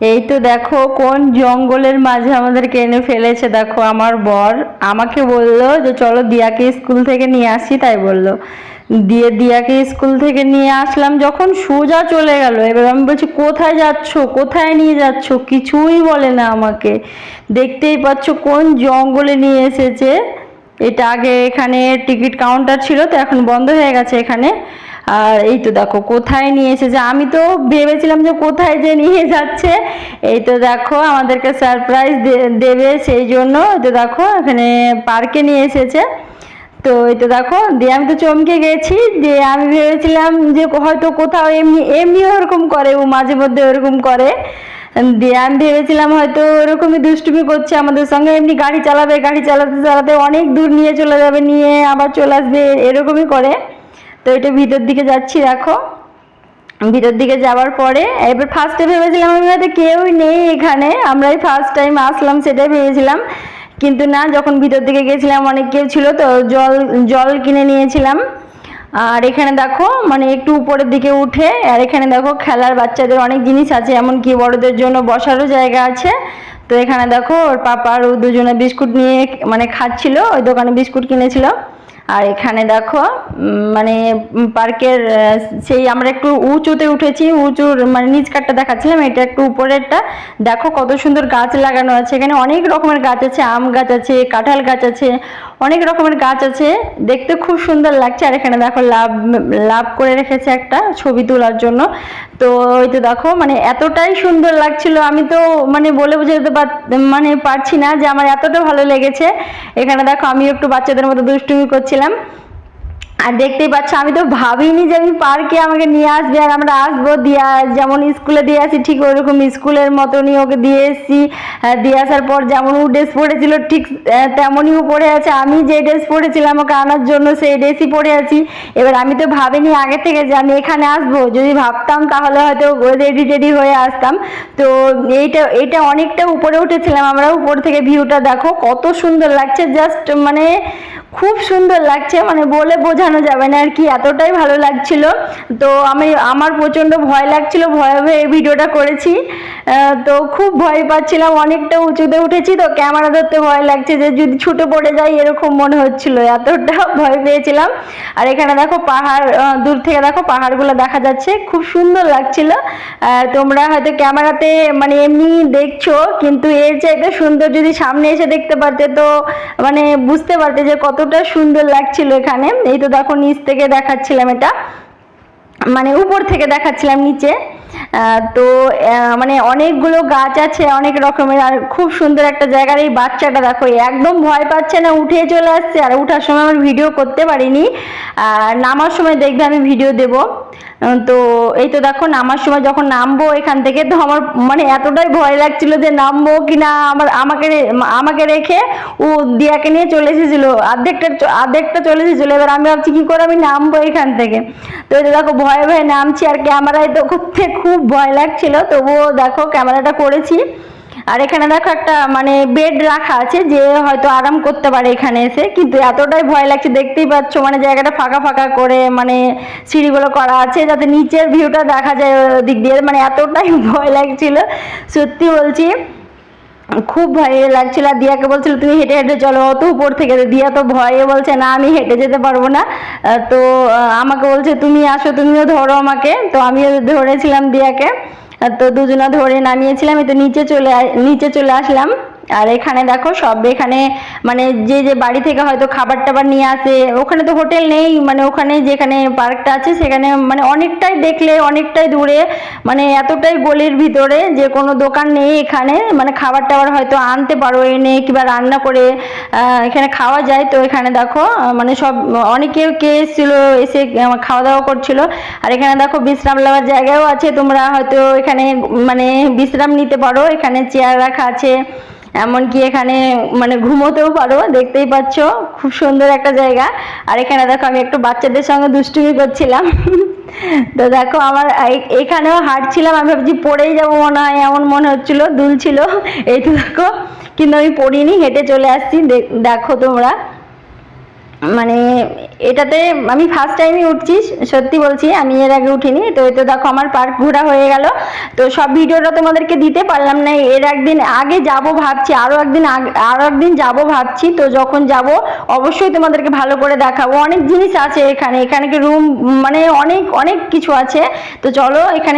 এই তো দেখো, কোন জঙ্গলের মাঝে আমাদেরকে এনে ফেলেছে দেখো আমার বর। আমাকে বলল যে, চলো দিয়াকে স্কুল থেকে নিয়ে আসি, তাই বলল। দিয়ে দিয়াকে স্কুল থেকে নিয়ে আসলাম, যখন সোজা চলে গেল। এবার আমি বলছি, কোথায় যাচ্ছ? কোথায় নিয়ে যাচ্ছ? কিছুই বলে না আমাকে। দেখতেই পাচ্ছ কোন জঙ্গলে নিয়ে এসেছে। এটা আগে এখানে টিকিট কাউন্টার ছিল, তো এখন বন্ধ হয়ে গেছে এখানে। আর এই তো দেখো, কোথায় নিয়ে এসেছে? আমি তো ভেবেছিলাম যে কোথায় যে নিয়ে যাচ্ছে। এই তো দেখো, আমাদেরকে সারপ্রাইজ দেবে সেই জন্য। তো দেখো, এখানে পার্কে নিয়ে এসেছে। তো এই তো দেখো, দিয়ে আমি তো চমকে গেছি। দিয়ে আমি ভেবেছিলাম যে হয়তো কোথাও এমনি, এমনিও ওরকম করে, ও মাঝে মধ্যে ওরকম করে। দিয়ে আমি ভেবেছিলাম হয়তো ওরকমই দুষ্টুমি করছে আমাদের সঙ্গে। এমনি গাড়ি চালাবে, গাড়ি চালাতে চালাতে অনেক দূর নিয়ে চলে যাবে, নিয়ে আবার চলে আসবে, এরকমই করে। তো এটা ভিতর দিকে যাচ্ছি, দেখো। ভিতর দিকে যাওয়ার পরে, এবার ফার্স্টে ভেবেছিলাম আমি হয়তো কেউই নেই এখানে। আমরাই ফার্স্ট টাইম আসলাম, সেটাই ভেবেছিলাম। কিন্তু না, যখন ভিতর দিকে গেছিলাম, অনেক কেউ ছিল তো, জল জল কিনে নিয়েছিলাম। আর এখানে দেখো মানে একটু উপরের দিকে উঠে, আর এখানে দেখো খেলার বাচ্চাদের অনেক জিনিস আছে, এমনকি বড়দের জন্য বসারও জায়গা আছে। তো এখানে দেখো, ওর পাপা আর ও দুজনে বিস্কুট নিয়ে মানে খাচ্ছিল, ওই দোকানে বিস্কুট কিনেছিল। আর এখানে দেখো মানে পার্কের সেই আমরা একটু উঁচুতে উঠেছি, উঁচুর মানে নিচ কাটটা দেখাচ্ছিলাম, এটা একটু উপরেরটা। দেখো কত সুন্দর গাছ লাগানো আছে, এখানে অনেক রকমের গাছ আছে, আম গাছ আছে, কাঁঠাল গাছ আছে, অনেক রকমের গাছ আছে, দেখতে খুব সুন্দর লাগছে। আর এখানে দেখো লাভ লাভ করে রেখেছে একটা ছবি তোলার জন্য। তো ওই তো দেখো মানে এতটাই সুন্দর লাগছিল, আমি তো মানে বলে বোঝাতে মানে পারছি না যে আমার এতটা ভালো লেগেছে। এখানে দেখো আমি একটু বাচ্চাদের মতো দুষ্টুমি করছিলাম আর দেখতেই পাচ্ছ, আমি তো ভাবিনি যে আমি পার্কে আমাকে নিয়ে আসবে আর আমরা আসব দিয়া, যেমন স্কুলে দিয়ে আসি, ঠিক ওইরকম স্কুলের মতনই ওকে দিয়ে এসেছি। দিয়ে আসার পর যেমন ও ড্রেস পরেছিল, ঠিক তেমনই ও পরে আছে। আমি যে ড্রেস পরেছিলাম ওকে আনার জন্য সেই ড্রেসই পরে আছি। এবার আমি তো ভাবিনি আগে থেকে যে আমি এখানে আসব। যদি ভাবতাম তাহলে হয়তো রেডি টেডি হয়ে আসতাম। তো এইটা এইটা অনেকটা উপরে উঠেছিলাম। আমরা উপর থেকে ভিউটা দেখো, কত সুন্দর লাগছে। জাস্ট মানে খুব সুন্দর লাগছে মানে বলে বোঝানো যাবে না আর কি, এতটাই ভালো লাগছিল। তো আমি, আমার প্রচণ্ড ভয় লাগছিল, ভয়ে ভয়ে এই ভিডিওটা করেছি। তো খুব ভয় পাচ্ছিলাম, অনেকটা উঁচুতে উঠেছি, তো ক্যামেরা ধরতে ভয় লাগছে যে যদি ছুটে পড়ে যাই, এরকম মনে হচ্ছিল, এতটা ভয় পেয়েছিলাম। আর এখানে দেখো পাহাড় দূর থেকে দেখো পাহাড়গুলো দেখা যাচ্ছে, খুব সুন্দর লাগছিল। তোমরা হয়তো ক্যামেরাতে মানে এমনি দেখছ, কিন্তু এর চাইতে সুন্দর যদি সামনে এসে দেখতে পারতে, তো মানে বুঝতে পারতে যে কতটা সুন্দর লাগছিল এখানে। এই তো দেখো, নিচ থেকে দেখাচ্ছিলাম এটা। মানে উপর থেকে দেখাচ্ছিলাম নিচে। তো মানে অনেকগুলো গাছ আছে, অনেক রকমের। আর খুব সুন্দর একটা জায়গার এই বাচ্চাটা দেখো একদম ভয় পাচ্ছে না, উঠে চলে আসছে। আর উঠার সময় আমার ভিডিও করতে পারিনি। আর নামার সময় দেখবে আমি ভিডিও দেব। তো এই তো দেখো নামার সময় যখন নামবো এখান থেকে, তো আমার মানে এতটাই ভয় লাগছিল যে নামবো কিনা, আমার, আমাকে আমাকে রেখে ও দিয়াকে নিয়ে চলে এসেছিল। অর্ধেকটা চ- অর্ধেকটা চলে এসেছিল। এবার আমি ভাবছি, কি করে আমি নামবো এখান থেকে? তো এই যে দেখো ভয়ে ভয়ে নামছি আর ক্যামেরায় তো করতে খুব ভয় লাগছিল। তবুও দেখো ক্যামেরাটা করেছি। আর এখানে দেখো একটা মানে বেড রাখা আছে, যে হয়তো আরাম করতে পারে এখানে এসে। কিন্তু এতটাই ভয় লাগছে, দেখতেই পাচ্ছ মানে জায়গাটা ফাঁকা ফাঁকা করে মানে সিঁড়িগুলো করা আছে, যাতে নিচের ভিউটা দেখা যায় দিক দিয়ে। মানে এতটাই ভয় লাগছিল, সত্যি বলছি। খুব ভয় লাগছিল, আর দিয়াকে বলছিল, তুমি হেঁটে হেঁটে চলো, অত উপর থেকে। দিয়া তো ভয়ে বলছে, না, আমি হেঁটে যেতে পারব না। তো আমাকে বলছে, তুমি আসো, তুমিও ধরো আমাকে। তো আমিও ধরেছিলাম দিয়াকে। তো দুজনা ধরে নামিয়েছিলাম তো নিচে চলে নিচে চলে আসলাম। আর এখানে দেখো সব এখানে মানে যে যে বাড়ি থেকে হয়তো খাবার টাবার নিয়ে আসে, ওখানে তো হোটেল নেই মানে ওখানে যেখানে পার্কটা আছে সেখানে মানে অনেকটাই দেখলে, অনেকটাই দূরে মানে এতটাই গলির ভিতরে যে কোনো দোকান নেই এখানে মানে খাবার টাবার হয়তো আনতে পারো এনে কিংবা রান্না করে এখানে খাওয়া যায়। তো এখানে দেখো মানে সব অনেকেও কে এসেছিল, এসে খাওয়া দাওয়া করছিল। আর এখানে দেখো বিশ্রাম নেওয়ার জায়গাও আছে, তোমরা হয়তো এখানে মানে বিশ্রাম নিতে পারো, এখানে চেয়ার রাখা আছে। এমনকি এখানে মানে ঘুমোতেও পারো, দেখতেই পাচ্ছ, খুব সুন্দর একটা জায়গা। আর এখানে দেখো, আমি একটু বাচ্চাদের সঙ্গে দুষ্টুমি করছিলাম। তো দেখো, আমার এখানেও হাঁটছিলাম, আমি ভাবছি পড়েই যাব মনে হয়, এমন মনে হচ্ছিল, দুলছিল। এই তো দেখো, কিন্তু আমি পড়িনি, হেঁটে চলে আসছি দেখো তোমরা। মানে এটাতে আমি ফার্স্ট টাইমই উঠছি, সত্যি বলছি, আমি এর আগে উঠিনি। তো এই তো দেখো আমার পার্ক ঘোরা হয়ে গেল। তো সব ভিডিওটা তোমাদেরকে দিতে পারলাম না, এর একদিন আগে যাব ভাবছি আরও একদিন আরও একদিন যাব ভাবছি। তো যখন যাব, অবশ্যই তোমাদেরকে ভালো করে দেখাবো। অনেক জিনিস আছে এখানে এখানে রুম মানে অনেক অনেক কিছু আছে। তো চলো এখানে